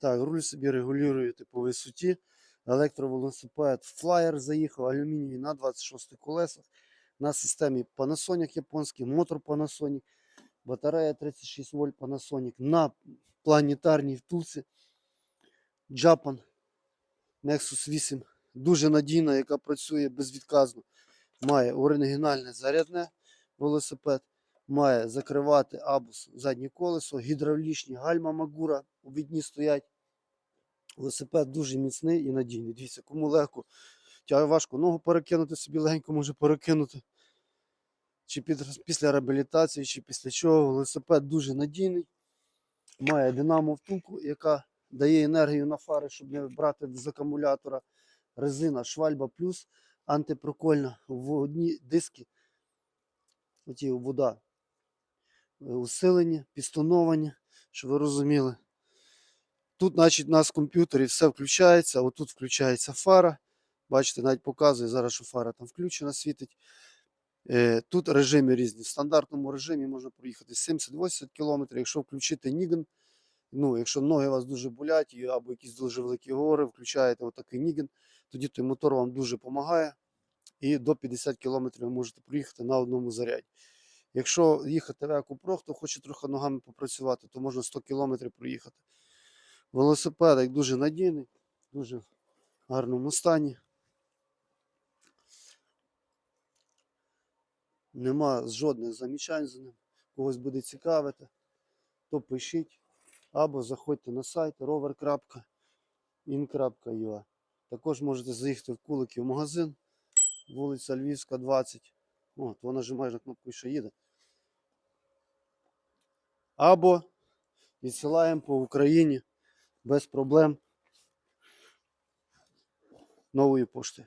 Так, руль собі регулюєте по висоті. Електровелосипед флаєр заїхав, алюмінієвий на 26 колесах. На системі Panasonic японський, мотор Panasonic, батарея 36 вольт Panasonic на планетарній втулці. Japan Nexus 8. Дуже надійна, яка працює безвідказно. Має оригінальне зарядне велосипед, має закривати абус заднє колесо, гідравлічні гальма Магура у відні стоять. Велосипед дуже міцний і надійний. Дивіться, кому легко, тяга важко ногу перекинути, собі легенько може перекинути. Чи під, після реабілітації, чи після чого. Велосипед дуже надійний. Має динамо втулку, яка дає енергію на фари, щоб не брати з акумулятора. Резина Швальба плюс антипрокольна в одні диски. Оті вода. Е, Усилені, щоб ви розуміли. Тут, значить, у нас в комп'ютері все включається. Отут включається фара. Бачите, навіть показує зараз, що фара там включена, світить. Е, Тут режими різні. В стандартному режимі можна проїхати 70-80 км. Якщо включити Ніган, ну, якщо ноги у вас дуже болять або якісь дуже великі гори, включаєте отакий Ніган, тоді той мотор вам дуже допомагає. І до 50 км ви можете проїхати на одному заряді. Якщо їхати в Екопрох, хто хоче трохи ногами попрацювати, то можна 100 км проїхати. Велосипедик дуже надійний, дуже в гарному стані. Нема жодних замічань за ним. Когось буде цікавити, то пишіть або заходьте на сайт rover.in.ua. Також можете заїхати в Куликів магазин, вулиця Львівська, 20. От, вона нажимаєш на кнопку і ще їде. Або відсилаємо по Україні без проблем нової пошти.